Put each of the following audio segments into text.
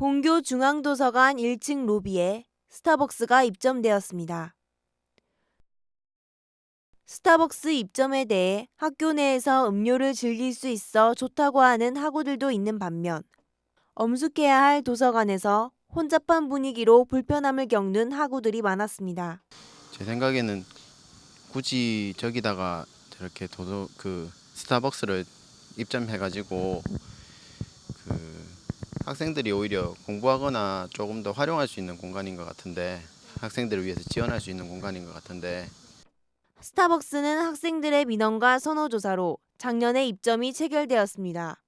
본교 중앙도서관 1층 로비에 스타벅스가 입점되었습니다. 스타벅스 입점에 대해 학교 내에서 음료를 즐길 수 있어 좋다고 하는 학우들도 있는 반면 엄숙해야 할 도서관에서 혼잡한 분위기로 불편함을 겪는 학우들이 많았습니다. 제 생각에는 굳이 저기다가 저렇게 도서 그 스타벅스를 입점해가지고 그 학생들이 오히려 공부하거나 조금 더 활용할 수 있는 공간인 것 같은데 학생들을 위해서 지원할 수 있는 공간인 것 같은데 스타벅스는 학생들의 민원과 선호 조사로 작년에 입점이 체결되었습니다.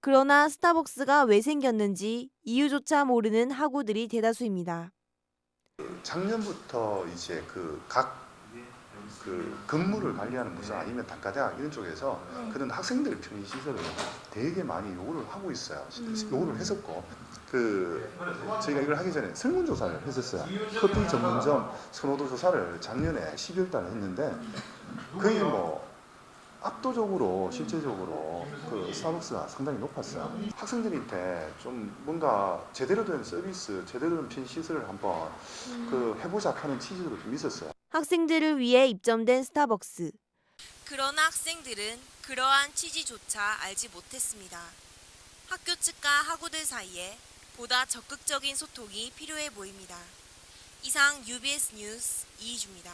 그러나 스타벅스가 왜 생겼는지 이유조차 모르는 학우들이 대다수입니다. 작년부터 이제 그 각 그 근무를 관리하는 무슨 아니면 단과대학 이런 쪽에서 그런 학생들 편의 시설을 되게 많이 요구를 하고 있어요. 요구를 했었고 그 저희가 이걸 하기 전에 설문조사를 했었어요. 커피 전문점 선호도 조사를 작년에 12월 달에 했는데 거의 뭐 압도적으로 실제적으로 그 스타벅스가 상당히 높았어요. 학생들한테 좀 뭔가 제대로 된 서비스, 제대로 된 편의 시설을 한번 그 해보자 하는 취지도 좀 있었어요. 학생들을 위해 입점된 스타벅스. 그러나 학생들은 그러한 취지조차 알지 못했습니다. 학교 측과 학우들 사이에 보다 적극적인 소통이 필요해 보입니다. 이상 UBS 뉴스 이희주입니다.